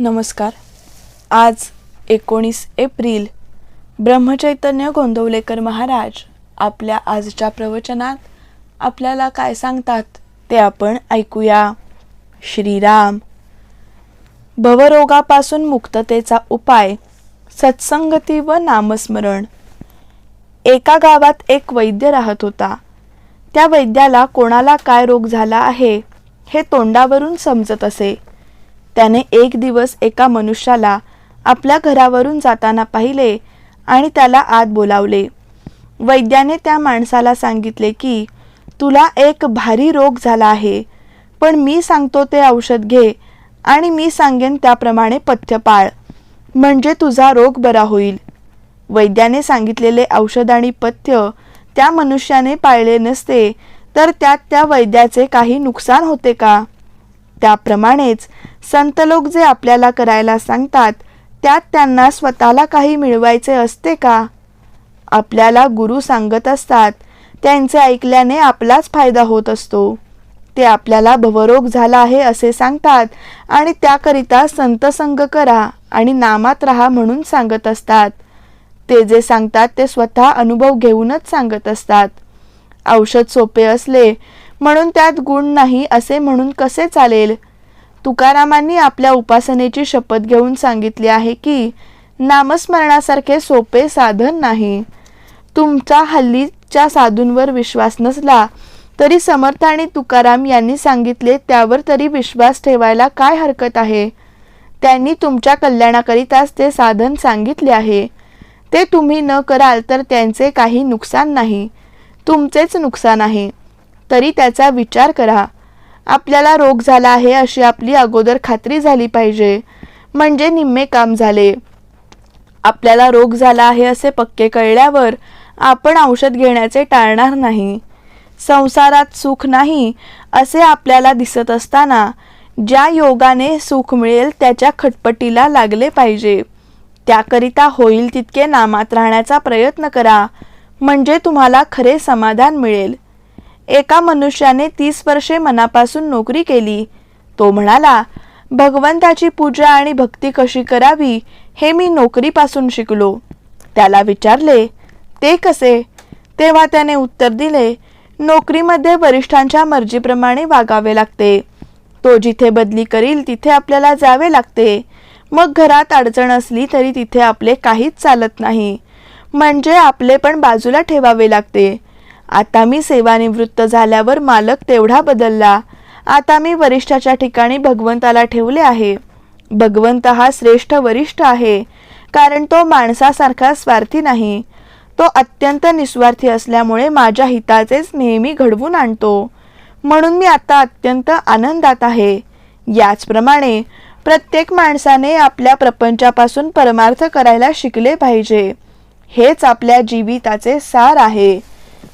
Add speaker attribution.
Speaker 1: नमस्कार. आज एकोणीस एप्रिल ब्रह्मचैतन्य गोंदवलेकर महाराज आपल्या आजच्या प्रवचनात आपल्याला काय सांगतात ते आपण ऐकूया. श्रीराम. भवरोगापासून मुक्ततेचा उपाय सत्संगती व नामस्मरण. एका गावात एक वैद्य राहत होता. त्या वैद्याला कोणाला काय रोग झाला आहे हे तोंडावरून समजत असे. त्याने एक दिवस एका मनुष्याला आपल्या घरावरून जाताना पाहिले आणि त्याला आत बोलावले. वैद्याने त्या माणसाला सांगितले की तुला एक भारी रोग झाला आहे पण मी सांगतो ते औषध घे आणि मी सांगेन त्याप्रमाणे पथ्य पाळ. म्हणजे तुझा रोग बरा होईल. वैद्याने सांगितलेले औषध आणि पथ्य त्या मनुष्याने पाळले नसते तर त्यात त्या वैद्याचे काही नुकसान होते का? त्याप्रमाणेच संत लोक जे आपल्याला करायला सांगतात त्यात त्यांना स्वतःला काही मिळवायचे असते का? आपल्याला गुरु सांगत असतात त्यांचे ऐकल्याने आपलाच फायदा होत असतो. ते आपल्याला भवरोग झाला आहे असे सांगतात आणि त्याकरिता संतसंग करा आणि नामात राहा म्हणून सांगत असतात. ते जे सांगतात ते स्वतः अनुभव घेऊनच सांगत असतात. औषध सोपे असले म्हणून त्यात गुण नाही असे म्हणून कसे चालेल? तुकारामांनी आपल्या उपासनेची शपथ घेऊन सांगितली आहे की नामस्मरणासारखे सोपे साधन नाही. तुमचा हल्लीच्या साधूंवर विश्वास नसला तरी समर्थ आणि तुकाराम यांनी सांगितले त्यावर तरी विश्वास ठेवायला काय हरकत आहे? त्यांनी तुमच्या कल्याणाकरिताच ते साधन सांगितले आहे. ते तुम्ही न कराल तर त्यांचे काही नुकसान नाही. तुमचेच नुकसान आहे. तरी त्याचा विचार करा. आपल्याला रोग झाला आहे अशी आपली अगोदर खात्री झाली पाहिजे. म्हणजे निम्मे काम झाले. आपल्याला रोग झाला आहे असे पक्के कळल्यावर आपण औषध घेण्याचे टाळणार नाही. संसारात सुख नाही असे आपल्याला दिसत असताना ज्या योगाने सुख मिळेल त्याच्या खटपटीला लागले पाहिजे. त्याकरिता होईल तितके नामात राहण्याचा प्रयत्न करा. म्हणजे तुम्हाला खरे समाधान मिळेल. एका मनुष्याने तीस वर्षे मनापासून नोकरी केली. तो म्हणाला भगवंताची पूजा आणि भक्ती कशी करावी हे मी नोकरीपासून शिकलो. त्याला विचारले ते कसे? तेव्हा त्याने उत्तर दिले नोकरीमध्ये वरिष्ठांच्या मर्जीप्रमाणे वागावे लागते. तो जिथे बदली करील तिथे आपल्याला जावे लागते. मग घरात अडचण असली तरी तिथे आपले काहीच चालत नाही. म्हणजे आपले पण बाजूला ठेवावे लागते. आता मी सेवानिवृत्त झाल्यावर मालक तेवढा बदलला. आता मी वरिष्ठाच्या ठिकाणी भगवंताला ठेवले आहे. भगवंत हा श्रेष्ठ वरिष्ठ आहे कारण तो माणसासारखा स्वार्थी नाही. तो अत्यंत निस्वार्थी असल्यामुळे माझ्या हिताचेच नेहमी घडवून आणतो. म्हणून मी आता अत्यंत आनंदात आहे. याचप्रमाणे प्रत्येक माणसाने आपल्या प्रपंचापासून परमार्थ करायला शिकले पाहिजे. हेच आपल्या जीविताचे सार आहे.